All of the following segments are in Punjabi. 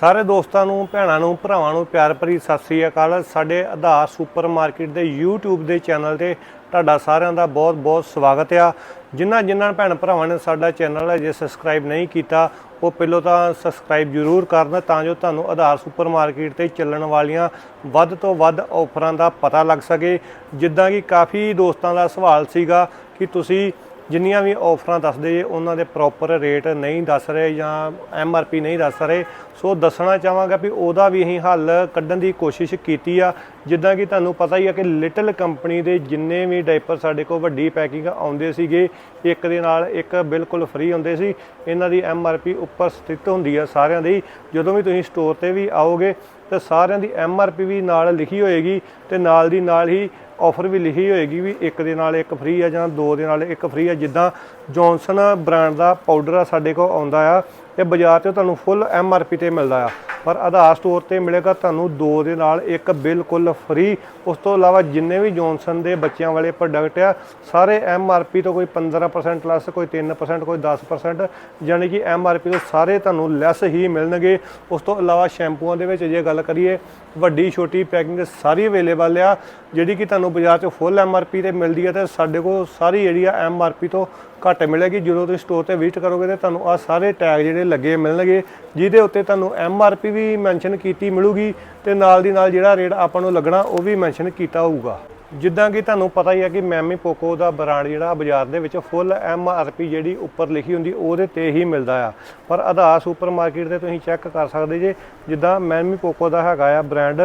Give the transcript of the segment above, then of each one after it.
ਸਾਰੇ ਦੋਸਤਾਂ ਨੂੰ, ਭੈਣਾਂ ਨੂੰ, ਭਰਾਵਾਂ ਨੂੰ ਪਿਆਰ ਭਰੀ ਸਤਿ ਸ੍ਰੀ ਅਕਾਲ। ਸਾਡੇ ਆਧਾਰ ਸੁਪਰਮਾਰਕੀਟ ਦੇ YouTube ਦੇ ਚੈਨਲ ਤੇ ਤੁਹਾਡਾ ਸਾਰਿਆਂ ਦਾ ਬਹੁਤ-ਬਹੁਤ ਸਵਾਗਤ ਆ। ਜਿਨ੍ਹਾਂ ਜਿਨ੍ਹਾਂ ਭੈਣ ਭਰਾਵਾਂ ਨੇ ਸਾਡਾ ਚੈਨਲ ਅਜੇ ਸਬਸਕ੍ਰਾਈਬ ਨਹੀਂ ਕੀਤਾ, ਉਹ ਪਹਿਲਾਂ ਤਾਂ ਸਬਸਕ੍ਰਾਈਬ ਜ਼ਰੂਰ ਕਰਨ ਤਾਂ ਜੋ ਤੁਹਾਨੂੰ ਆਧਾਰ ਸੁਪਰਮਾਰਕੀਟ ਤੇ ਚੱਲਣ ਵਾਲੀਆਂ ਵੱਧ ਤੋਂ ਵੱਧ ਆਫਰਾਂ ਦਾ ਪਤਾ ਲੱਗ ਸਕੇ। ਜਿੱਦਾਂ ਕਿ ਕਾਫੀ ਦੋਸਤਾਂ ਦਾ ਸਵਾਲ ਸੀਗਾ ਕਿ ਤੁਸੀਂ ਜਿੰਨੀਆਂ ਵੀ ਆਫਰਾਂ ਦੱਸਦੇ ਜੇ, ਉਹਨਾਂ ਦੇ ਪ੍ਰੋਪਰ ਰੇਟ ਨਹੀਂ ਦੱਸ ਰਹੇ ਜਾਂ ਐਮ ਆਰ ਪੀ ਨਹੀਂ ਦੱਸ ਰਹੇ। ਸੋ ਦੱਸਣਾ ਚਾਹਾਂਗਾ ਵੀ ਉਹਦਾ ਵੀ ਅਸੀਂ ਹੱਲ ਕੱਢਣ ਦੀ ਕੋਸ਼ਿਸ਼ ਕੀਤੀ ਆ। ਜਿੱਦਾਂ ਕਿ ਤੁਹਾਨੂੰ ਪਤਾ ਹੀ ਆ ਕਿ ਲਿਟਲ ਕੰਪਨੀ ਦੇ ਜਿੰਨੇ ਵੀ ਡਾਈਪਰ ਸਾਡੇ ਕੋਲ ਵੱਡੀ ਪੈਕਿੰਗ ਆਉਂਦੇ ਸੀਗੇ, ਇੱਕ ਦੇ ਨਾਲ ਇੱਕ ਬਿਲਕੁਲ ਫ੍ਰੀ ਹੁੰਦੇ ਸੀ। ਇਹਨਾਂ ਦੀ ਐਮ ਆਰ ਪੀ ਉੱਪਰ ਸਥਿਤ ਹੁੰਦੀ ਆ ਸਾਰਿਆਂ ਦੀ। ਜਦੋਂ ਵੀ ਤੁਸੀਂ ਸਟੋਰ ਤੇ ਵੀ ਆਓਗੇ, ਤੇ ਸਾਰਿਆਂ ਦੀ ਐਮ ਆਰ ਪੀ ਵੀ ਨਾਲ ਲਿਖੀ ਹੋਏਗੀ ਤੇ ਨਾਲ ਦੀ ਨਾਲ ਹੀ ਆਫਰ ਵੀ ਲਿਖੀ ਹੋਏਗੀ ਵੀ ਇੱਕ ਦੇ ਨਾਲ ਇੱਕ ਫ੍ਰੀ ਆ ਜਾਂ ਦੋ ਦੇ ਨਾਲ ਇੱਕ ਫ੍ਰੀ ਆ। ਜਿੱਦਾਂ ਜੌਨਸਨ ਬ੍ਰਾਂਡ ਦਾ ਪਾਊਡਰ ਆ, ਸਾਡੇ ਕੋਲ ਆਉਂਦਾ ਆ। ਤੇ ਬਾਜ਼ਾਰ ਤੇ ਤੁਹਾਨੂੰ ਫੁੱਲ ਐਮ ਆਰ ਪੀ ਤੇ ਮਿਲਦਾ ਆ। ਪਰ ਆਧਾਰ ਸਟੋਰ ਤੇ ਮਿਲੇਗਾ ਤੁਹਾਨੂੰ ਦੋ ਦੇ ਨਾਲ ਇੱਕ ਬਿਲਕੁਲ ਫ੍ਰੀ ਉਸ ਤੋਂ ਇਲਾਵਾ ਜਿੰਨੇ ਵੀ ਜੌਨਸਨ ਦੇ ਬੱਚਿਆਂ ਵਾਲੇ ਪ੍ਰੋਡਕਟ ਆ, ਸਾਰੇ ਐਮ ਆਰ ਪੀ ਤੋਂ ਕੋਈ 15% ਲੈਸ ਕੋਈ 3% ਕੋਈ 10% ਯਾਨੀ ਕਿ ਐਮ ਆਰ ਪੀ ਤੋਂ ਸਾਰੇ ਤੁਹਾਨੂੰ ਲੈਸ ਹੀ ਮਿਲਣਗੇ। ਉਸ ਤੋਂ ਇਲਾਵਾ ਸ਼ੈਂਪੂਆਂ ਦੇ ਵਿੱਚ ਜੇ ਗੱਲ ਕਰੀਏ, ਵੱਡੀ ਛੋਟੀ ਪੈਕਿੰਗ ਸਾਰੀ ਅਵੇਲੇਬਲ ਆ। ਜਿਹੜੀ ਕਿ ਤੁਹਾਨੂੰ ਬਾਜ਼ਾਰ 'ਚ ਫੁੱਲ ਐਮ ਆਰ ਪੀ ਤੇ ਮਿਲਦੀ ਹੈ ਤੇ ਸਾਡੇ ਕੋਲ ਸਾਰੀ ਜਿਹੜੀ ਆ ਐਮ ਆਰ ਪੀ ਤੋਂ ਘੱਟ ਮਿਲੇਗੀ। ਜਦੋਂ ਤੁਸੀਂ ਸਟੋਰ ਤੇ ਵਿਜ਼ਿਟ ਕਰੋਗੇ ਤੇ ਤੁਹਾਨੂੰ ਆ ਸਾਰੇ ਟੈਗ ਜਿਹੜੇ ਲੱਗੇ ਮਿਲਣਗੇ, ਜਿਹਦੇ ਉੱਤੇ ਤੁਹਾਨੂੰ ਐਮ ਆਰ ਪੀ ਵੀ ਮੈਂਸ਼ਨ ਕੀਤੀ ਮਿਲੂਗੀ ਤੇ ਨਾਲ ਦੀ ਨਾਲ ਜਿਹੜਾ ਰੇਟ ਆਪਾਂ ਨੂੰ ਲੱਗਣਾ ਉਹ ਵੀ ਮੈਂਸ਼ਨ ਕੀਤਾ ਹੋਊਗਾ। ਜਿੱਦਾਂ ਕਿ ਤੁਹਾਨੂੰ ਪਤਾ ਹੀ ਹੈ ਕਿ ਮੈਮੀ ਪੋਕੋ ਦਾ ਬ੍ਰਾਂਡ ਜਿਹੜਾ ਬਾਜ਼ਾਰ ਦੇ ਵਿੱਚ ਫੁੱਲ ਐਮ ਆਰ ਪੀ ਜਿਹੜੀ ਉੱਪਰ ਲਿਖੀ ਹੁੰਦੀ, ਉਹਦੇ ਤੇ ਹੀ ਮਿਲਦਾ ਆ। ਪਰ ਆਧਾਰ ਸੁਪਰਮਾਰਕੀਟ ਤੇ ਤੁਸੀਂ ਚੈੱਕ ਕਰ ਸਕਦੇ ਜੇ, ਜਿੱਦਾਂ ਮੈਮੀ ਪੋਕੋ ਦਾ ਹੈਗਾ ਆ ਬ੍ਰਾਂਡ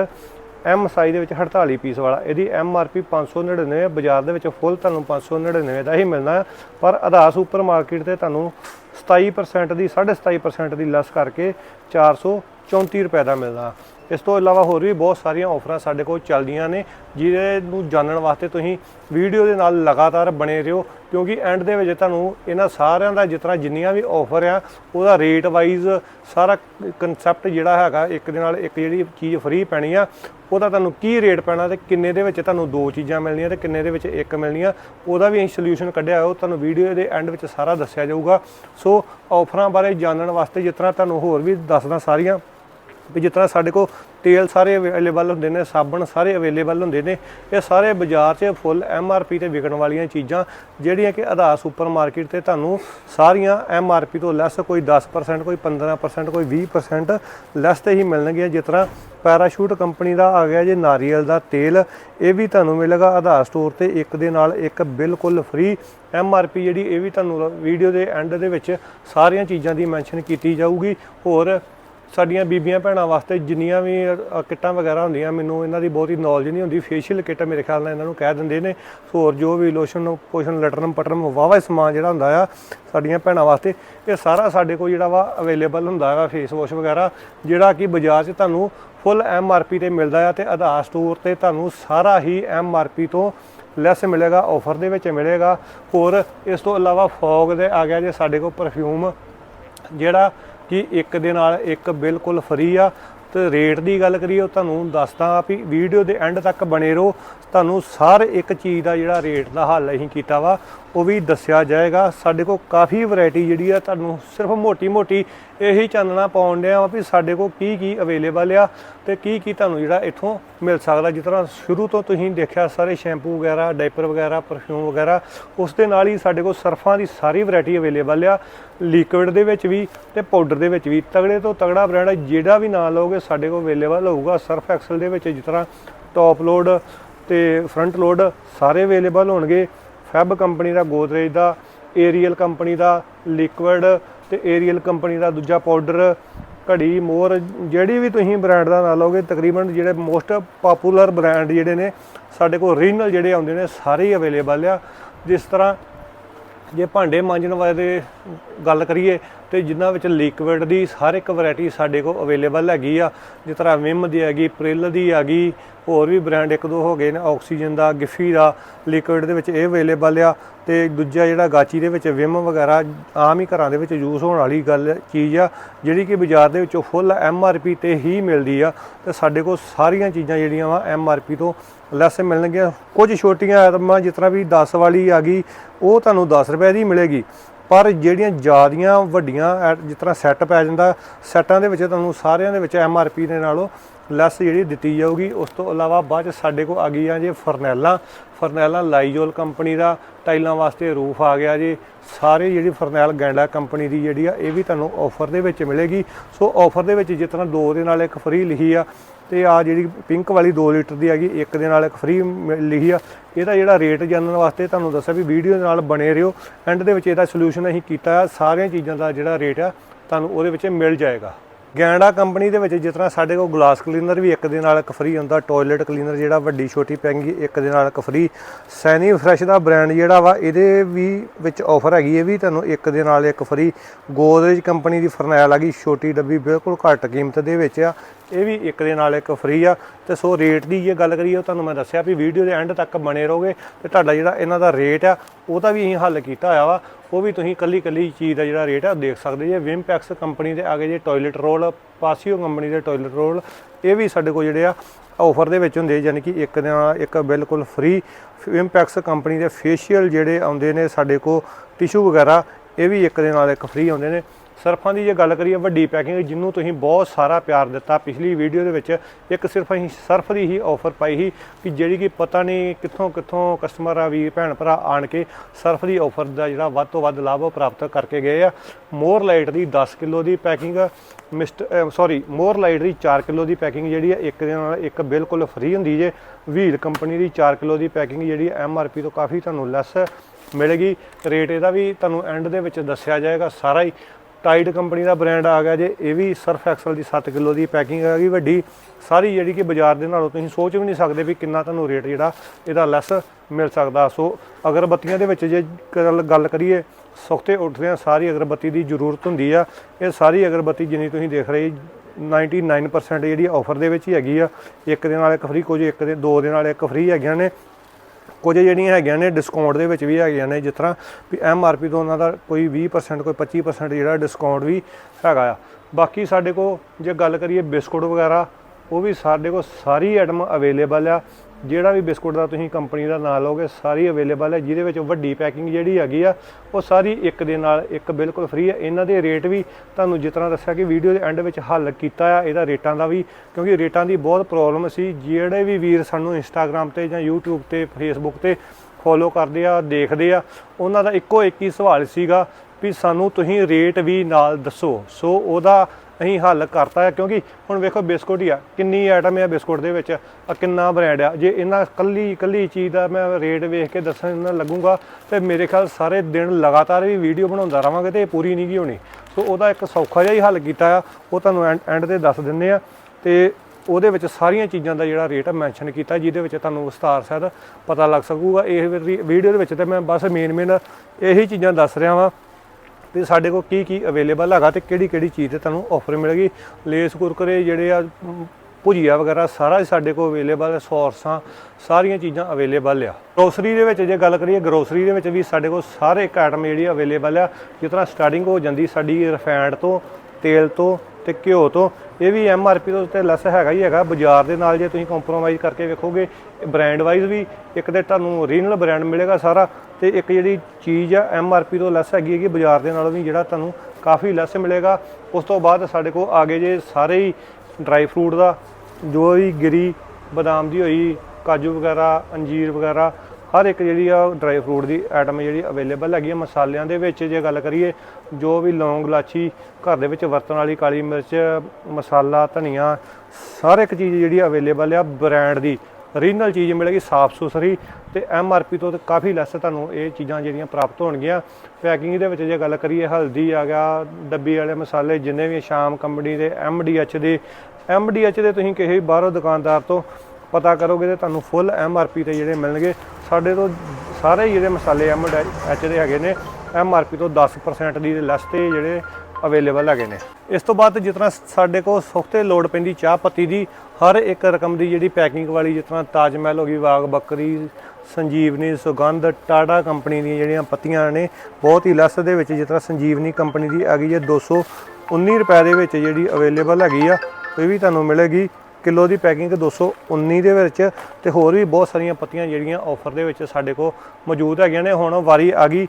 ਐਮ ਸਾਈ ਦੇ ਵਿੱਚ 48 ਪੀਸ ਵਾਲਾ, ਇਹਦੀ ਐਮ ਆਰ ਪੀ 599 ਹੈ ਬਾਜ਼ਾਰ ਦੇ ਵਿੱਚ ਫੁੱਲ ਤੁਹਾਨੂੰ 599 ਦਾ ਹੀ ਮਿਲਣਾ ਪਰ ਆਧਾਰ ਸੁਪਰ ਮਾਰਕੀਟ ਤੇ ਤੁਹਾਨੂੰ 27% ਦੀ 27.5% ਦੀ ਲੈਸ ਕਰਕੇ 434 ਰੁਪਏ ਦਾ ਮਿਲਣਾ। ਇਸ ਤੋਂ ਇਲਾਵਾ ਹੋਰ ਵੀ ਬਹੁਤ ਸਾਰੀਆਂ ਆਫਰਾਂ ਸਾਡੇ ਕੋਲ ਚੱਲਦੀਆਂ ਨੇ, ਜਿਹਦੇ ਨੂੰ ਜਾਣਨ ਵਾਸਤੇ ਤੁਸੀਂ ਵੀਡੀਓ ਦੇ ਨਾਲ ਲਗਾਤਾਰ ਬਣੇ ਰਹੋ, ਕਿਉਂਕਿ ਐਂਡ ਦੇ ਵਿੱਚ ਤੁਹਾਨੂੰ ਇਹਨਾਂ ਸਾਰਿਆਂ ਦਾ ਜਿਤਨਾ ਜਿੰਨੀਆਂ ਵੀ ਆਫਰ ਆ, ਉਹਦਾ ਰੇਟ ਵਾਈਜ਼ ਸਾਰਾ ਕਨਸੈਪਟ ਜਿਹੜਾ ਹੈਗਾ, ਇੱਕ ਦੇ ਨਾਲ ਇੱਕ ਜਿਹੜੀ ਚੀਜ਼ ਫ੍ਰੀ ਪੈਣੀ ਆ, ਉਹਦਾ ਤੁਹਾਨੂੰ ਕੀ ਰੇਟ ਪੈਣਾ ਤੇ ਕਿੰਨੇ ਦੇ ਵਿੱਚ ਤੁਹਾਨੂੰ ਦੋ ਚੀਜ਼ਾਂ ਮਿਲਣੀਆਂ ਤੇ ਕਿੰਨੇ ਦੇ ਵਿੱਚ ਇੱਕ ਮਿਲਣੀਆਂ, ਉਹਦਾ ਵੀ ਅਸੀਂ ਸੋਲੂਸ਼ਨ ਕੱਢਿਆ ਹੋਇਆ, ਉਹ ਤੁਹਾਨੂੰ ਵੀਡੀਓ ਦੇ ਐਂਡ ਵਿੱਚ ਸਾਰਾ ਦੱਸਿਆ ਜਾਊਗਾ। ਸੋ ਆਫਰਾਂ ਬਾਰੇ ਜਾਣਨ ਵਾਸਤੇ ਜਿਸ ਤਰ੍ਹਾਂ ਤੁਹਾਨੂੰ ਹੋਰ ਵੀ ਦੱਸਦਾ ਸਾਰੀਆਂ ਵੀ ਜਿਸ ਤਰ੍ਹਾਂ ਸਾਡੇ ਕੋਲ ਤੇਲ ਸਾਰੇ ਅਵੇਲੇਬਲ ਹੁੰਦੇ ਨੇ, ਸਾਬਣ ਸਾਰੇ ਅਵੇਲੇਬਲ ਹੁੰਦੇ ਨੇ, ਇਹ ਸਾਰੇ ਬਾਜ਼ਾਰ 'ਚ ਫੁੱਲ ਐਮ ਆਰ ਪੀ ਤੇ ਵਿਕਣ ਵਾਲੀਆਂ ਚੀਜ਼ਾਂ, ਜਿਹੜੀਆਂ ਕਿ ਆਧਾਰ ਸੁਪਰਮਾਰਕੀਟ ਤੇ ਤੁਹਾਨੂੰ ਸਾਰੀਆਂ ਐਮ ਆਰ ਪੀ ਤੋਂ ਲੈਸ ਕੋਈ 10% ਕੋਈ 15% ਕੋਈ 20% ਲੈਸ ਤੇ ਹੀ ਮਿਲਣਗੀਆਂ। ਜਿਸ ਤਰ੍ਹਾਂ ਪੈਰਾਸ਼ੂਟ ਕੰਪਨੀ ਦਾ ਆ ਗਿਆ ਜੇ, ਨਾਰੀਅਲ ਦਾ ਤੇਲ, ਇਹ ਵੀ ਤੁਹਾਨੂੰ ਮਿਲੇਗਾ ਆਧਾਰ ਸਟੋਰ ਤੇ ਇੱਕ ਦੇ ਨਾਲ ਇੱਕ ਬਿਲਕੁਲ ਫ੍ਰੀ ਐਮ ਆਰ ਪੀ ਜਿਹੜੀ, ਇਹ ਵੀ ਤੁਹਾਨੂੰ ਵੀਡੀਓ ਦੇ ਐਂਡ ਦੇ ਵਿੱਚ ਸਾਰੀਆਂ ਚੀਜ਼ਾਂ ਦੀ ਮੈਂਸ਼ਨ ਕੀਤੀ ਜਾਊਗੀ। ਹੋਰ ਸਾਡੀਆਂ ਬੀਬੀਆਂ ਭੈਣਾਂ ਵਾਸਤੇ ਜਿੰਨੀਆਂ ਵੀ ਕਿੱਟਾਂ ਵਗੈਰਾ ਹੁੰਦੀਆਂ, ਮੈਨੂੰ ਇਹਨਾਂ ਦੀ ਬਹੁਤੀ ਨੌਲੇਜ ਨਹੀਂ ਹੁੰਦੀ। ਫੇਸ਼ੀਅਲ ਕਿੱਟ ਮੇਰੇ ਖਿਆਲ ਨਾਲ ਇਹਨਾਂ ਨੂੰ ਕਹਿ ਦਿੰਦੇ ਨੇ। ਹੋਰ ਜੋ ਵੀ ਲੋਸ਼ਨ ਪੋਸ਼ਨ ਲਟਰਮ ਪਟਰਮ ਵਾਵਾ ਸਮਾਨ ਜਿਹੜਾ ਹੁੰਦਾ ਆ, ਸਾਡੀਆਂ ਭੈਣਾਂ ਵਾਸਤੇ, ਇਹ ਸਾਰਾ ਸਾਡੇ ਕੋਲ ਜਿਹੜਾ ਵਾ ਅਵੇਲੇਬਲ ਹੁੰਦਾ ਹੈਗਾ ਫੇਸ ਵਾਸ਼ ਵਗੈਰਾ, ਜਿਹੜਾ ਕਿ ਬਾਜ਼ਾਰ 'ਚ ਤੁਹਾਨੂੰ ਫੁੱਲ ਐਮ ਆਰ ਪੀ ਤੇ ਮਿਲਦਾ ਆ ਤੇ ਆਧਾਰ ਸਟੋਰ ਤੇ ਤੁਹਾਨੂੰ ਸਾਰਾ ਹੀ ਐਮ ਆਰ ਪੀ ਤੋਂ ਲੈਸ ਮਿਲੇਗਾ ਆਫਰ ਦੇ ਵਿੱਚ ਮਿਲੇਗਾ। ਹੋਰ ਇਸ ਤੋਂ ਇਲਾਵਾ ਫੌਗ ਦੇ ਆ ਗਿਆ ਜੇ ਸਾਡੇ ਕੋਲ ਪਰਫਿਊਮ ਜਿਹੜਾ ਕਿ ਇੱਕ ਦੇ ਨਾਲ ਇੱਕ ਬਿਲਕੁਲ ਫ੍ਰੀ ਆ। ਤੇ ਰੇਟ ਦੀ ਗੱਲ ਕਰੀਏ ਉਹ ਤੁਹਾਨੂੰ ਦੱਸਦਾ ਵੀ ਵੀਡੀਓ ਦੇ ਐਂਡ ਤੱਕ ਬਣੇ ਰਹੋ। ਤੁਹਾਨੂੰ ਹਰ ਇੱਕ ਚੀਜ਼ ਦਾ ਜਿਹੜਾ ਰੇਟ ਦਾ ਹੱਲ ਅਸੀਂ ਕੀਤਾ ਵਾ ਉਹ ਵੀ ਦੱਸਿਆ ਜਾਏਗਾ। ਸਾਡੇ ਕੋਲ ਕਾਫੀ ਵੈਰਾਈਟੀ ਜਿਹੜੀ ਆ, ਤੁਹਾਨੂੰ ਸਿਰਫ ਮੋਟੀ ਮੋਟੀ ਇਹੀ ਚਾਨਣਾ ਪਾਉਣ ਡਿਆ ਵਾ ਵੀ ਸਾਡੇ ਕੋਲ ਕੀ ਕੀ ਅਵੇਲੇਬਲ ਆ ਤੇ ਕੀ ਕੀ ਤੁਹਾਨੂੰ ਜਿਹੜਾ ਇੱਥੋਂ ਮਿਲ ਸਕਦਾ। ਜਿਸ ਤਰ੍ਹਾਂ ਸ਼ੁਰੂ ਤੋਂ ਤੁਸੀਂ ਦੇਖਿਆ, ਸਾਰੇ ਸ਼ੈਂਪੂ ਵਗੈਰਾ ਡਾਈਪਰ ਵਗੈਰਾ ਪਰਫਿਊਮ ਵਗੈਰਾ, ਉਸ ਦੇ ਨਾਲ ਹੀ ਸਾਡੇ ਕੋਲ ਸਰਫਾਂ ਦੀ ਸਾਰੀ ਵੈਰਾਈਟੀ ਅਵੇਲੇਬਲ ਆ। ਲਿਕਵਿਡ ਦੇ ਵਿੱਚ ਵੀ ਤੇ ਪਾਊਡਰ ਦੇ ਵਿੱਚ ਵੀ। ਤਗੜੇ ਤੋਂ ਤਗੜਾ ਬ੍ਰਾਂਡ ਜਿਹੜਾ ਵੀ ਨਾਂ ਲਓਗੇ ਸਾਡੇ ਕੋਲ ਅਵੇਲੇਬਲ ਹੋਊਗਾ। ਸਰਫ ਐਕਸਲ ਦੇ ਵਿੱਚ ਜਿਸ ਤਰ੍ਹਾਂ ਟੌਪ ਲੋਡ ਤੇ ਫਰੰਟ ਲੋਡ ਸਾਰੇ ਅਵੇਲੇਬਲ ਹੋਣਗੇ। ਫੈਬ ਕੰਪਨੀ ਦਾ, ਗੋਦਰੇਜ ਦਾ, ਏਰੀਅਲ ਕੰਪਨੀ ਦਾ ਲਿਕੁਇਡ ਤੇ ਏਰੀਅਲ ਕੰਪਨੀ ਦਾ ਦੂਜਾ ਪਾਊਡਰ, ਘੜੀ, ਮੋਰ, ਜਿਹੜੀ ਵੀ ਤੁਸੀਂ ਬ੍ਰਾਂਡ ਦਾ ਨਾਂ ਲਓਗੇ, ਤਕਰੀਬਨ ਜਿਹੜੇ ਮੋਸਟ ਪਪੂਲਰ ਬ੍ਰਾਂਡ ਜਿਹੜੇ ਨੇ, ਸਾਡੇ ਕੋਲ ਓਰੀਜਨਲ ਜਿਹੜੇ ਆਉਂਦੇ ਨੇ, ਸਾਰੇ ਹੀ ਅਵੇਲੇਬਲ ਆ। ਜਿਸ ਤਰ੍ਹਾਂ ਜੇ ਭਾਂਡੇ ਮਾਂਜਣ ਵਾਲੇ ਗੱਲ ਕਰੀਏ, ਤੇ ਜਿਨ੍ਹਾਂ ਵਿੱਚ ਲਿਕੁਇਡ ਦੀ ਹਰ ਇੱਕ ਵੈਰਾਈਟੀ ਸਾਡੇ ਕੋਲ ਅਵੇਲੇਬਲ ਹੈਗੀ ਆ, ਜਿਸ ਤਰ੍ਹਾਂ ਵਿਮ ਦੀ ਹੈਗੀ ਪ੍ਰਿਲ ਦੀ ਹੈਗੀ ਹੋਰ ਵੀ ਬ੍ਰਾਂਡ ਇੱਕ ਦੋ ਹੋ ਗਏ ਨੇ, ਆਕਸੀਜਨ ਦਾ, ਗਿਫੀ ਦਾ, ਲਿਕਵਿਡ ਦੇ ਵਿੱਚ ਇਹ ਅਵੇਲੇਬਲ ਆ ਤੇ ਦੂਜਾ ਜਿਹੜਾ ਗਾਚੀ ਦੇ ਵਿੱਚ ਵਿਮ ਵਗੈਰਾ ਆਮ ਹੀ ਘਰਾਂ ਦੇ ਵਿੱਚ ਯੂਜ਼ ਹੋਣ ਵਾਲੀ ਗੱਲ ਚੀਜ਼ ਆ, ਜਿਹੜੀ ਕਿ ਬਾਜ਼ਾਰ ਦੇ ਵਿੱਚੋਂ ਫੁੱਲ ਐਮ ਆਰ ਪੀ ਤੇ ਹੀ ਮਿਲਦੀ ਆ ਤੇ ਸਾਡੇ ਕੋਲ ਸਾਰੀਆਂ ਚੀਜ਼ਾਂ ਜਿਹੜੀਆਂ ਵਾ ਐਮ ਆਰ ਪੀ ਤੋਂ ਲੈਸ ਮਿਲਣਗੀਆਂ। ਕੁਝ ਛੋਟੀਆਂ ਆਈਟਮਾਂ ਜਿਸ ਤਰ੍ਹਾਂ ਵੀ 10 ਵਾਲੀ ਆ ਗਈ, ਉਹ ਤੁਹਾਨੂੰ 10 ਰੁਪਏ ਦੀ ਮਿਲੇਗੀ। ਪਰ ਜਿਹੜੀਆਂ ਜ਼ਿਆਦੀਆਂ ਵੱਡੀਆਂ ਐ- ਜਿਸ ਤਰ੍ਹਾਂ ਸੈੱਟ ਪੈ ਜਾਂਦਾ, ਸੈੱਟਾਂ ਦੇ ਵਿੱਚ ਤੁਹਾਨੂੰ ਸਾਰਿਆਂ ਦੇ ਵਿੱਚ ਐਮ ਆਰ ਪੀ ਦੇ ਨਾਲੋਂ ਲੈਸ ਜਿਹੜੀ ਦਿੱਤੀ ਜਾਊਗੀ, ਉਸ ਤੋਂ ਇਲਾਵਾ ਬਾਅਦ ਚ ਸਾਡੇ ਕੋਲ ਆ ਗਈਆਂ ਜੇ ਫਰਨੈਲਾਂ। ਫਰਨੈਲਾਂ ਲਾਈਜੋਲ ਕੰਪਨੀ ਦਾ ਟਾਈਲਾਂ ਵਾਸਤੇ ਰੂਫ ਆ ਗਿਆ ਜੀ। ਸਾਰੇ ਜਿਹੜੀ ਫਰਨੈਲ ਗੈਂਡਾ ਕੰਪਨੀ ਦੀ ਜਿਹੜੀ ਆ, ਇਹ ਵੀ ਤੁਹਾਨੂੰ ਆਫਰ ਦੇ ਵਿੱਚ ਮਿਲੇਗੀ। ਸੋ ਆਫਰ ਦੇ ਵਿੱਚ ਜਿਸ ਤਰ੍ਹਾਂ ਦੋ ਦੇ ਨਾਲ ਇੱਕ ਫ੍ਰੀ ਲਿਖੀ ਆ, ਤੇ ਆ ਜਿਹੜੀ ਪਿੰਕ ਵਾਲੀ 2 ਲੀਟਰ ਦੀ ਹੈਗੀ, ਇੱਕ ਦੇ ਨਾਲ ਇੱਕ ਫ੍ਰੀ ਲਿਖੀ ਆ। ਇਹਦਾ ਜਿਹੜਾ ਰੇਟ ਜਾਣਨ ਵਾਸਤੇ ਤੁਹਾਨੂੰ ਦੱਸਿਆ ਵੀ ਵੀਡੀਓ ਨਾਲ ਬਣੇ ਰਹੋ। ਐਂਡ ਦੇ ਵਿੱਚ ਇਹਦਾ ਸੋਲੂਸ਼ਨ ਅਸੀਂ ਕੀਤਾ ਆ, ਸਾਰੀਆਂ ਚੀਜ਼ਾਂ ਦਾ ਜਿਹੜਾ ਰੇਟ ਆ, ਤੁਹਾਨੂੰ ਉਹਦੇ ਵਿੱਚ ਮਿਲ ਜਾਏਗਾ। ਗੈਂਡਾ ਕੰਪਨੀ ਦੇ ਵਿੱਚ ਜਿਸ ਤਰ੍ਹਾਂ ਸਾਡੇ ਕੋਲ ਗਲਾਸ ਕਲੀਨਰ ਵੀ ਇੱਕ ਦੇ ਨਾਲ ਇੱਕ ਫ੍ਰੀ ਹੁੰਦਾ ਟਾਇਲਟ ਕਲੀਨਰ ਜਿਹੜਾ ਵੱਡੀ ਛੋਟੀ ਪੈਂਗੀ ਇੱਕ ਦੇ ਨਾਲ ਇੱਕ ਫ੍ਰੀ ਸੈਨੀ ਫਰੈਸ਼ ਦਾ ਬ੍ਰਾਂਡ ਜਿਹੜਾ ਵਾ, ਇਹਦੇ ਵੀ ਵਿੱਚ ਆਫਰ ਹੈਗੀ ਇਹ ਵੀ ਤੁਹਾਨੂੰ ਇੱਕ ਦੇ ਨਾਲ ਇੱਕ ਫ੍ਰੀ ਗੋਦਰੇਜ ਕੰਪਨੀ ਦੀ ਫਰਨੈਲ ਆ ਗਈ, ਛੋਟੀ ਡੱਬੀ ਬਿਲਕੁਲ ਘੱਟ ਕੀਮਤ ਦੇ ਵਿੱਚ ਆ। ਇਹ ਵੀ ਇੱਕ ਦੇ ਨਾਲ ਇੱਕ ਫ੍ਰੀ ਆ। ਤੇ ਸੋ ਰੇਟ ਦੀ ਜੇ ਗੱਲ ਕਰੀਏ, ਉਹ ਤੁਹਾਨੂੰ ਮੈਂ ਦੱਸਿਆ ਵੀ ਵੀਡੀਓ ਦੇ ਐਂਡ ਤੱਕ ਬਣੇ ਰਹੋਗੇ। ਤੇ ਤੁਹਾਡਾ ਜਿਹੜਾ ਇਹਨਾਂ ਦਾ ਰੇਟ ਆ ਉਹਦਾ ਵੀ ਅਸੀਂ ਹੱਲ ਕੀਤਾ ਹੋਇਆ ਵਾ। ਉਹ ਵੀ ਤੁਸੀਂ ਕੱਲੀ ਕੱਲੀ ਚੀਜ਼ ਦਾ ਜਿਹੜਾ ਰੇਟ ਆ ਦੇਖ ਸਕਦੇ ਜੇ। ਵਿਮਪੈਕਸ ਕੰਪਨੀ ਦੇ ਆਗੇ ਜੇ ਟਾਇਲਟ ਰੋਲ ਪਾਸੀਓ ਕੰਪਨੀ ਦੇ ਟਾਇਲਟ ਰੋਲ ਇਹ ਵੀ ਸਾਡੇ ਕੋਲ ਜਿਹੜੇ ਆ ਆਫਰ ਦੇ ਵਿੱਚ ਹੁੰਦੇ ਯਾਨੀ ਕਿ ਇੱਕ ਦੇ ਨਾਲ ਇੱਕ ਬਿਲਕੁਲ ਫ੍ਰੀ ਵਿਮਪੈਕਸ ਕੰਪਨੀ ਦੇ ਫੇਸ਼ੀਅਲ ਜਿਹੜੇ ਆਉਂਦੇ ਨੇ ਸਾਡੇ ਕੋਲ ਟਿਸ਼ੂ ਵਗੈਰਾ, ਇਹ ਵੀ ਇੱਕ ਦੇ ਨਾਲ ਇੱਕ ਫ੍ਰੀ ਆਉਂਦੇ ਨੇ। ਸਰਫਾਂ ਦੀ ਜੇ ਗੱਲ ਕਰੀਏ ਵੱਡੀ ਪੈਕਿੰਗ ਜਿਹਨੂੰ ਤੁਸੀਂ ਬਹੁਤ ਸਾਰਾ ਪਿਆਰ ਦਿੱਤਾ, ਪਿਛਲੀ ਵੀਡੀਓ ਦੇ ਵਿੱਚ ਇੱਕ ਸਿਰਫ ਅਸੀਂ ਸਰਫ ਦੀ ਹੀ ਆਫਰ ਪਾਈ ਸੀ ਕਿ ਜਿਹੜੀ ਕਿ ਪਤਾ ਨਹੀਂ ਕਿੱਥੋਂ ਕਿੱਥੋਂ ਕਸਟਮਰ ਆ ਵੀ ਭੈਣ, ਭਰਾ ਆਣ ਕੇ ਸਰਫ ਦੀ ਆਫਰ ਦਾ ਜਿਹੜਾ ਵੱਧ ਤੋਂ ਵੱਧ ਲਾਭ ਪ੍ਰਾਪਤ ਕਰਕੇ ਗਏ ਆ। ਮੋਰ ਲਾਈਟ ਦੀ 10 ਕਿਲੋ ਦੀ packing mister sorry more light ਦੀ 4 ਕਿਲੋ ਦੀ ਪੈਕਿੰਗ ਜਿਹੜੀ ਆ, ਇੱਕ ਦੇ ਨਾਲ ਇੱਕ ਬਿਲਕੁਲ ਫ੍ਰੀ ਹੁੰਦੀ ਜੇ। ਵੀਲ ਕੰਪਨੀ ਦੀ 4 ਕਿਲੋ ਦੀ ਪੈਕਿੰਗ ਜਿਹੜੀ ਐਮ ਆਰ ਪੀ ਤੋਂ ਕਾਫੀ ਤੁਹਾਨੂੰ ਲੈਸ ਮਿਲੇਗੀ। ਰੇਟ ਇਹਦਾ ਵੀ ਤੁਹਾਨੂੰ ਐਂਡ ਦੇ ਵਿੱਚ ਦੱਸਿਆ ਜਾਏਗਾ ਸਾਰਾ ਹੀ। ਟਾਈਡ ਕੰਪਨੀ ਦਾ ਬ੍ਰਾਂਡ ਆ ਗਿਆ ਜੇ, ਇਹ ਵੀ ਸਰਫ ਐਕਸਲ ਦੀ 7 ਕਿਲੋ ਦੀ ਪੈਕਿੰਗ ਹੈਗੀ ਵੱਡੀ। ਸਾਰੀ ਜਿਹੜੀ ਕਿ ਬਾਜ਼ਾਰ ਦੇ ਨਾਲੋਂ ਤੁਸੀਂ ਸੋਚ ਵੀ ਨਹੀਂ ਸਕਦੇ ਵੀ ਕਿੰਨਾ ਤੁਹਾਨੂੰ ਰੇਟ ਜਿਹੜਾ, ਇਹਦਾ ਲੈਸ ਮਿਲ ਸਕਦਾ। ਸੋ ਅਗਰਬੱਤੀਆਂ ਦੇ ਵਿੱਚ ਜੇ ਗੱਲ ਕਰੀਏ, ਸੁਖਤੇ ਉੱਠਦੇ ਆ ਸਾਰੀ ਅਗਰਬੱਤੀ ਦੀ ਜ਼ਰੂਰਤ ਹੁੰਦੀ ਆ। ਇਹ ਸਾਰੀ ਅਗਰਬੱਤੀ ਜਿੰਨੀ ਤੁਸੀਂ ਦੇਖ ਰਹੇ 99% ਜਿਹੜੀ ਆਫਰ ਦੇ ਵਿੱਚ ਹੀ ਹੈਗੀ ਆ। ਇੱਕ ਦੇ ਨਾਲ ਇੱਕ ਫ੍ਰੀ ਕੁਝ ਇੱਕ ਦੇ ਦੋ ਦੇ ਨਾਲ ਇੱਕ ਫ੍ਰੀ ਹੈਗੀਆਂ ਨੇ। ਕੁਝ ਜਿਹੜੀਆਂ ਹੈਗੀਆਂ ਨੇ ਡਿਸਕਾਊਂਟ ਦੇ ਵਿੱਚ ਵੀ ਹੈਗੀਆਂ ਨੇ, ਜਿਸ ਤਰ੍ਹਾਂ ਵੀ ਐਮ ਆਰ ਪੀ ਤੋਂ ਉਹਨਾਂ ਦਾ ਕੋਈ 20% ਕੋਈ 25% ਜਿਹੜਾ ਡਿਸਕਾਊਂਟ ਵੀ ਹੈਗਾ ਆ। ਬਾਕੀ ਸਾਡੇ ਕੋਲ ਜੇ ਗੱਲ ਕਰੀਏ ਬਿਸਕੁਟ ਵਗੈਰਾ, ਉਹ ਵੀ ਸਾਡੇ ਕੋਲ ਸਾਰੀ ਆਈਟਮ ਅਵੇਲੇਬਲ ਆ। ਜਿਹੜਾ ਵੀ ਬਿਸਕੁਟ ਦਾ ਤੁਸੀਂ ਕੰਪਨੀ ਦਾ ਨਾਮ ਲਓਗੇ, ਸਾਰੀ ਅਵੇਲੇਬਲ ਹੈ, ਜਿਹਦੇ ਵਿੱਚ ਵੱਡੀ ਪੈਕਿੰਗ ਜਿਹੜੀ ਹੈਗੀ ਆ, ਉਹ ਸਾਰੀ ਇੱਕ ਦੇ ਨਾਲ ਇੱਕ ਬਿਲਕੁਲ ਫ੍ਰੀ ਹੈ। ਇਹਨਾਂ ਦੇ ਰੇਟ ਵੀ ਤੁਹਾਨੂੰ ਜਿਸ ਤਰ੍ਹਾਂ ਦੱਸਿਆ ਕਿ ਵੀਡੀਓ ਦੇ ਐਂਡ ਵਿੱਚ ਹੱਲ ਕੀਤਾ ਆ, ਇਹਦਾ ਰੇਟਾਂ ਦਾ ਵੀ, ਕਿਉਂਕਿ ਰੇਟਾਂ ਦੀ ਬਹੁਤ ਪ੍ਰੋਬਲਮ ਸੀ। ਜਿਹੜੇ ਵੀ ਵੀਰ ਸਾਨੂੰ ਇੰਸਟਾਗ੍ਰam ਤੇ ਜਾਂ YouTube ਤੇ, Facebook ਤੇ ਫੋਲੋ ਕਰਦੇ ਆ, ਦੇਖਦੇ ਆ, ਉਹਨਾਂ ਦਾ ਇੱਕੋ ਇੱਕ ਹੀ ਸਵਾਲ ਸੀਗਾ ਵੀ ਸਾਨੂੰ ਤੁਸੀਂ ਰੇਟ ਵੀ ਨਾਲ ਦੱਸੋ। ਸੋ ਉਹਦਾ ਅਸੀਂ ਹੱਲ ਕਰਤਾ ਹੈ ਕਿਉਂਕਿ ਹੁਣ ਵੇਖੋ ਬਿਸਕੁਟ ਹੀ ਆ, ਕਿੰਨੀ ਆਈਟਮ ਹੈ ਬਿਸਕੁਟ ਦੇ ਵਿੱਚ, ਆ ਕਿੰਨਾ ਬ੍ਰਾਂਡ ਆ। ਜੇ ਇਹਨਾਂ ਕੱਲੀ ਕੱਲੀ ਚੀਜ਼ ਦਾ ਮੈਂ ਰੇਟ ਵੇਖ ਕੇ ਦੱਸਣ ਨਾ ਲੱਗੂਗਾ, ਤੇ ਮੇਰੇ ਖਿਆਲ ਸਾਰੇ ਦਿਨ ਲਗਾਤਾਰ ਵੀ ਵੀਡੀਓ ਬਣਾਉਂਦਾ ਰਵਾਂਗੇ ਤੇ ਇਹ ਪੂਰੀ ਨਹੀਂ ਗਈ ਹੋਣੀ। ਸੋ ਉਹਦਾ ਇੱਕ ਸੌਖਾ ਜਿਹਾ ਹੀ ਹੱਲ ਕੀਤਾ ਆ, ਉਹ ਤੁਹਾਨੂੰ ਐਂਡ ਤੇ ਦੱਸ ਦਿੰਨੇ ਆ। ਤੇ ਉਹਦੇ ਵਿੱਚ ਸਾਰੀਆਂ ਚੀਜ਼ਾਂ ਦਾ ਜਿਹੜਾ ਰੇਟ ਮੈਂਸ਼ਨ ਕੀਤਾ, ਜਿਹਦੇ ਵਿੱਚ ਤੁਹਾਨੂੰ ਵਿਸਤਾਰ ਸਹਿਤ ਪਤਾ ਲੱਗ ਸਕੂਗਾ। ਇਹ ਵੀਡੀਓ ਦੇ ਵਿੱਚ ਤੇ ਮੈਂ ਬਸ ਮੇਨ ਮੇਨ ਇਹੀ ਚੀਜ਼ਾਂ ਦੱਸ ਰਿਹਾ ਵਾਂ। ਵੀ ਸਾਡੇ ਕੋਲ ਕੀ ਕੀ ਅਵੇਲੇਬਲ ਹੈਗਾ ਤੇ ਕਿਹੜੀ ਕਿਹੜੀ ਚੀਜ਼ ਤੇ ਤੁਹਾਨੂੰ ਆਫਰ ਮਿਲੇਗੀ। ਲੇਸ ਕੁਰਕਰੇ ਜਿਹੜੇ ਆ, ਭੁਜੀਆ ਵਗੈਰਾ ਸਾਰਾ ਸਾਡੇ ਕੋਲ ਅਵੇਲੇਬਲ ਹੈ ਸੌਰਸਾਂ ਸਾਰੀਆਂ ਚੀਜ਼ਾਂ ਅਵੇਲੇਬਲ ਆ। ਗਰੋਸਰੀ ਦੇ ਵਿੱਚ ਜੇ ਗੱਲ ਕਰੀਏ ਗਰੋਸਰੀ ਦੇ ਵਿੱਚ ਵੀ ਸਾਡੇ ਕੋਲ ਸਾਰੇ ਇੱਕ ਆਈਟਮ ਜਿਹੜੀ ਅਵੇਲੇਬਲ ਆ, ਜਿਸ ਤਰ੍ਹਾਂ ਸਟਾਰਟਿੰਗ ਹੋ ਜਾਂਦੀ ਸਾਡੀ ਰਿਫਾਈਨਡ ਤੋਂ, ਤੇਲ ਤੋਂ ਤੇ ਘਿਓ ਤੋਂ। ਇਹ ਵੀ ਐਮ ਆਰ ਪੀ ਤੋਂ ਤੇ ਲੈਸ ਹੈਗਾ ਹੀ ਹੈਗਾ। ਬਾਜ਼ਾਰ ਦੇ ਨਾਲ ਜੇ ਤੁਸੀਂ ਕੰਪਰੋਮਾਈਜ਼ ਕਰਕੇ ਵੇਖੋਗੇ ਬ੍ਰਾਂਡ ਵਾਈਜ਼ ਵੀ ਇੱਕ ਤੇ ਤੁਹਾਨੂੰ ਓਰੀਜਨਲ ਬ੍ਰਾਂਡ ਮਿਲੇਗਾ ਸਾਰਾ ਤੇ ਇੱਕ ਜਿਹੜੀ ਚੀਜ਼ ਆ ਐਮ ਆਰ ਪੀ ਤੋਂ ਲੈਸ ਹੈਗੀ ਹੈਗੀ, ਬਾਜ਼ਾਰ ਦੇ ਨਾਲੋਂ ਵੀ ਜਿਹੜਾ ਤੁਹਾਨੂੰ ਕਾਫੀ ਲੈਸ ਮਿਲੇਗਾ। ਉਸ ਤੋਂ ਬਾਅਦ ਸਾਡੇ ਕੋਲ ਆਗੇ ਜੇ ਸਾਰੇ ਹੀ ਡਰਾਈ ਫਰੂਟ ਦਾ, ਜੋ ਵੀ ਗਿਰੀ, ਬਦਾਮ ਦੀ ਹੋਈ, ਕਾਜੂ ਵਗੈਰਾ, ਅੰਜੀਰ ਵਗੈਰਾ ਹਰ ਇੱਕ ਜਿਹੜੀ ਆ ਡਰਾਈ ਫਰੂਟ ਦੀ ਆਈਟਮ ਜਿਹੜੀ ਅਵੇਲੇਬਲ ਹੈਗੀ ਆ ਮਸਾਲਿਆਂ ਦੇ ਵਿੱਚ, ਜੇ ਗੱਲ ਕਰੀਏ, ਜੋ ਵੀ ਲੌਂਗ ਲਾਚੀ ਘਰ ਦੇ ਵਿੱਚ ਵਰਤਣ ਵਾਲੀ ਕਾਲੀ ਮਿਰਚ, ਮਸਾਲਾ, ਧਨੀਆ, ਹਰ ਇੱਕ ਚੀਜ਼ ਜਿਹੜੀ ਅਵੇਲੇਬਲ ਆ ਬ੍ਰਾਂਡ ਦੀ। ਓਰੀਜਨਲ ਚੀਜ਼ ਮਿਲੇਗੀ ਸਾਫ਼ ਸੁਥਰੀ ਤੇ ਐਮ ਆਰ ਪੀ ਤੋਂ ਕਾਫੀ ਲੈਸ ਤੁਹਾਨੂੰ ਇਹ ਚੀਜ਼ਾਂ ਜਿਹੜੀਆਂ ਪ੍ਰਾਪਤ ਹੋਣਗੀਆਂ। ਪੈਕਿੰਗ ਦੇ ਵਿੱਚ ਜੇ ਗੱਲ ਕਰੀਏ, ਹਲਦੀ ਆ ਗਿਆ, ਡੱਬੀ ਵਾਲੇ ਮਸਾਲੇ ਜਿੰਨੇ ਵੀ ਸ਼ਾਮ ਕੰਪਨੀ ਦੇ ਐਮ ਡੀ ਐਚ ਦੇ ਐਮ ਡੀ ਐਚ ਦੇ ਤੁਸੀਂ ਕਿਸੇ ਵੀ ਬਾਹਰੋਂ ਦੁਕਾਨਦਾਰ ਤੋਂ ਪਤਾ ਕਰੋਗੇ ਤੇ ਤੁਹਾਨੂੰ ਫੁੱਲ ਐਮ ਆਰ ਪੀ ਤੇ ਜਿਹੜੇ ਮਿਲਣਗੇ, ਸਾਡੇ ਤੋਂ ਸਾਰੇ ਹੀ ਜਿਹੜੇ ਮਸਾਲੇ ਐਮ ਐਚ ਦੇ ਹੈਗੇ ਨੇ ਐਮ ਆਰ ਪੀ ਤੋਂ 10% ਦੀ ਲੈਸ ਤੇ ਜਿਹੜੇ ਅਵੇਲੇਬਲ ਹੈਗੇ ਨੇ। ਇਸ ਤੋਂ ਬਾਅਦ ਜਿਸ ਤਰ੍ਹਾਂ ਸਾਡੇ ਕੋਲ ਸੁਖਤੇ ਲੋੜ ਪੈਂਦੀ ਚਾਹ ਪੱਤੀ ਦੀ, ਹਰ ਇੱਕ ਰਕਮ ਦੀ ਜਿਹੜੀ ਪੈਕਿੰਗ ਵਾਲੀ ਜਿਸ ਤਰ੍ਹਾਂ ਤਾਜ ਮਹਿਲ ਹੋ ਗਈ, ਵਾਗ ਬੱਕਰੀ, ਸੰਜੀਵਨੀ, ਸੁਗੰਧ, ਟਾਟਾ ਕੰਪਨੀ ਦੀਆਂ ਜਿਹੜੀਆਂ ਪੱਤੀਆਂ ਨੇ, ਬਹੁਤ ਹੀ ਲੈਸ ਦੇ ਵਿੱਚ ਜਿਸ ਤਰ੍ਹਾਂ ਸੰਜੀਵਨੀ ਕੰਪਨੀ ਦੀ ਆ ਗਈ ਹੈ 219 ਰੁਪਏ ਦੇ ਵਿੱਚ ਜਿਹੜੀ ਅਵੇਲੇਬਲ ਹੈਗੀ ਆ ਇਹ ਵੀ ਤੁਹਾਨੂੰ ਮਿਲੇਗੀ। ਕਿਲੋ ਦੀ ਪੈਕਿੰਗ 219 ਦੇ ਵਿੱਚ ਤੇ ਹੋਰ ਵੀ ਬਹੁਤ ਸਾਰੀਆਂ ਪੱਤੀਆਂ ਜਿਹੜੀਆਂ ਆਫਰ ਦੇ ਵਿੱਚ ਸਾਡੇ ਕੋਲ ਮੌਜੂਦ ਹੈਗੀਆਂ ਨੇ। ਹੁਣ ਵਾਰੀ ਆ ਗਈ,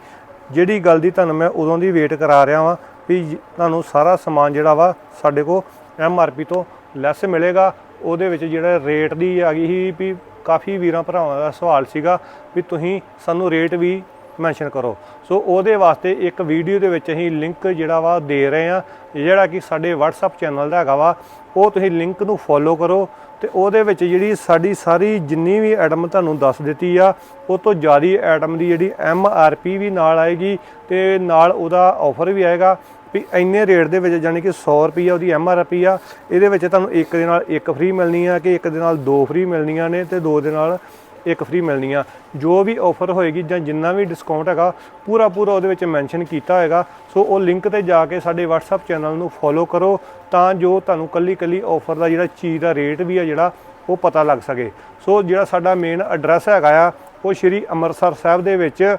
ਜਿਹੜੀ ਗੱਲ ਦੀ ਤੁਹਾਨੂੰ ਮੈਂ ਉਦੋਂ ਦੀ ਵੇਟ ਕਰਾ ਰਿਹਾ ਵਾਂ ਵੀ ਜ- ਤੁਹਾਨੂੰ ਸਾਰਾ ਸਮਾਨ ਜਿਹੜਾ ਵਾ ਸਾਡੇ ਕੋਲ ਐਮ ਆਰ ਪੀ ਤੋਂ ਲੈਸ ਮਿਲੇਗਾ। ਉਹਦੇ ਵਿੱਚ ਜਿਹੜਾ ਰੇਟ ਦੀ ਆ ਗਈ ਸੀ ਵੀ ਕਾਫੀ ਵੀਰਾਂ ਭਰਾਵਾਂ ਦਾ ਸਵਾਲ ਸੀਗਾ ਵੀ ਤੁਸੀਂ ਸਾਨੂੰ ਰੇਟ ਵੀ ਮੈਂਸ਼ਨ ਕਰੋ। ਸੋ ਉਹਦੇ ਵਾਸਤੇ ਇੱਕ ਵੀਡੀਓ ਦੇ ਵਿੱਚ ਅਸੀਂ ਲਿੰਕ ਜਿਹੜਾ ਵਾ ਦੇ ਰਹੇ ਆ ਜਿਹੜਾ ਕਿ ਸਾਡੇ WhatsApp ਚੈਨਲ ਦਾ ਹੈਗਾ ਵਾ, ਉਹ ਤੁਸੀਂ ਲਿੰਕ ਨੂੰ ਫੋਲੋ ਕਰੋ ਤੇ ਉਹਦੇ ਵਿੱਚ ਜਿਹੜੀ ਸਾਡੀ ਸਾਰੀ ਜਿੰਨੀ ਵੀ ਐਟਮ ਤੁਹਾਨੂੰ ਦੱਸ ਦਿੱਤੀ ਆ, ਉਹ ਤੋਂ ਜ਼ਿਆਦਾ ਐਟਮ ਦੀ ਜਿਹੜੀ ਐਮ ਆਰ ਪੀ ਵੀ ਨਾਲ ਆਏਗੀ ਤੇ ਨਾਲ ਉਹਦਾ ਆਫਰ ਵੀ ਆਏਗਾ ਵੀ ਇੰਨੇ ਰੇਟ ਦੇ ਵਿੱਚ ਯਾਨੀ ਕਿ 100 ਰੁਪਈਆ ਉਹਦੀ ਐਮ ਆਰ ਪੀ ਆ, ਇਹਦੇ ਵਿੱਚ ਤੁਹਾਨੂੰ ਇੱਕ ਦੇ ਨਾਲ ਇੱਕ ਫ੍ਰੀ ਮਿਲਣੀ ਆ, ਕਿ ਇੱਕ ਦੇ ਨਾਲ ਦੋ ਫ੍ਰੀ ਮਿਲਣੀਆਂ ਨੇ ਤੇ ਦੋ ਦੇ ਨਾਲ ਇੱਕ ਫ੍ਰੀ ਮਿਲਣੀ ਆ। ਜੋ ਵੀ ਆਫਰ ਹੋਏਗੀ ਜਾਂ ਜਿੰਨਾ ਵੀ ਡਿਸਕਾਊਂਟ ਹੈਗਾ, ਪੂਰਾ ਪੂਰਾ ਉਹਦੇ ਵਿੱਚ ਮੈਂਸ਼ਨ ਕੀਤਾ ਹੋਏਗਾ। ਸੋ ਉਹ ਲਿੰਕ ਤੇ ਜਾ ਕੇ ਸਾਡੇ WhatsApp ਚੈਨਲ ਨੂੰ ਫੋਲੋ ਕਰੋ ਤਾਂ ਜੋ ਤੁਹਾਨੂੰ ਕੱਲੀ ਕੱਲੀ ਆਫਰ ਦਾ ਜਿਹੜਾ ਚੀਜ਼ ਦਾ ਰੇਟ ਵੀ ਆ ਜਿਹੜਾ, ਉਹ ਪਤਾ ਲੱਗ ਸਕੇ। ਸੋ ਜਿਹੜਾ ਸਾਡਾ ਮੇਨ ਐਡਰੈਸ ਹੈਗਾ ਆ, ਉਹ ਸ਼੍ਰੀ ਅੰਮ੍ਰਿਤਸਰ ਸਾਹਿਬ ਦੇ ਵਿੱਚ,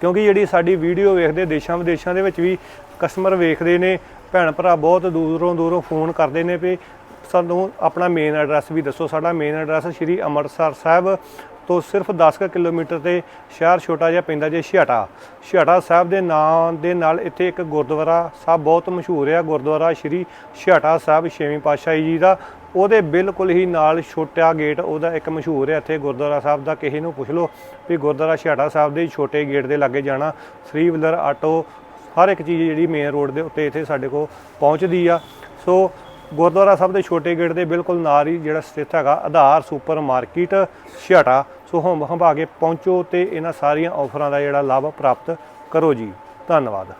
ਕਿਉਂਕਿ ਜਿਹੜੀ ਸਾਡੀ ਵੀਡੀਓ ਵੇਖਦੇ ਦੇਸ਼ਾਂ ਵਿਦੇਸ਼ਾਂ ਦੇ ਵਿੱਚ ਵੀ ਕਸਟਮਰ ਵੇਖਦੇ ਨੇ ਭੈਣ ਭਰਾ ਬਹੁਤ ਦੂਰੋਂ ਦੂਰੋਂ ਫੋਨ ਕਰਦੇ ਨੇ ਵੀ ਸਾਨੂੰ ਆਪਣਾ ਮੇਨ ਐਡਰੈਸ ਵੀ ਦੱਸੋ। ਸਾਡਾ ਮੇਨ ਐਡਰੈਸ ਸ਼੍ਰੀ ਅੰਮ੍ਰਿਤਸਰ ਸਾਹਿਬ ਤੋਂ ਸਿਰਫ 10 ਕੁ ਕਿਲੋਮੀਟਰ ਤੇ ਸ਼ਹਿਰ ਛੋਟਾ ਜਿਹਾ ਪੈਂਦਾ ਜੇ ਛਿਆਟਾ। ਛਿਆਟਾ ਸਾਹਿਬ ਦੇ ਨਾਂ ਦੇ ਨਾਲ ਇੱਥੇ ਇੱਕ ਗੁਰਦੁਆਰਾ ਸਾਹਿਬ ਬਹੁਤ ਮਸ਼ਹੂਰ ਹੈ ਗੁਰਦੁਆਰਾ ਸ਼੍ਰੀ ਛਿਆਟਾ ਸਾਹਿਬ ਛੇਵੀਂ ਪਾਤਸ਼ਾਹੀ ਜੀ ਦਾ। ਉਹਦੇ ਬਿਲਕੁਲ ਹੀ ਨਾਲ ਛੋਟਾ ਗੇਟ ਉਹਦਾ ਇੱਕ ਮਸ਼ਹੂਰ ਹੈ ਇੱਥੇ ਗੁਰਦੁਆਰਾ ਸਾਹਿਬ ਦਾ ਕਿਸੇ ਨੂੰ ਪੁੱਛ ਲਓ ਵੀ ਗੁਰਦੁਆਰਾ ਛਿਆਟਾ ਸਾਹਿਬ ਦੇ ਛੋਟੇ ਗੇਟ ਦੇ ਲਾਗੇ ਜਾਣਾ। ਫ੍ਰੀ ਵੀਲਰ ਆਟੋ ਹਰ ਇੱਕ ਚੀਜ਼ ਜਿਹੜੀ ਮੇਨ ਰੋਡ ਦੇ ਉੱਤੇ ਇੱਥੇ ਸਾਡੇ ਕੋਲ ਪਹੁੰਚਦੀ ਆ। ਸੋ ਗੁਰਦੁਆਰਾ ਸਾਹਿਬ ਦੇ ਛੋਟੇ ਗੇਟ ਦੇ ਬਿਲਕੁਲ ਨਾਲ ਹੀ ਜਿਹੜਾ ਸਥਿਤ ਹੈਗਾ ਆਧਾਰ ਸੁਪਰ ਮਾਰਕੀਟ ਛਿਆਟਾ ਸੋ ਹਮ ਹੰਭਾ ਕੇ ਪਹੁੰਚੋ ਤੇ ਇਹਨਾਂ ਸਾਰੀਆਂ ਆਫਰਾਂ ਦਾ ਜਿਹੜਾ ਲਾਭ ਪ੍ਰਾਪਤ ਕਰੋ ਜੀ। ਧੰਨਵਾਦ।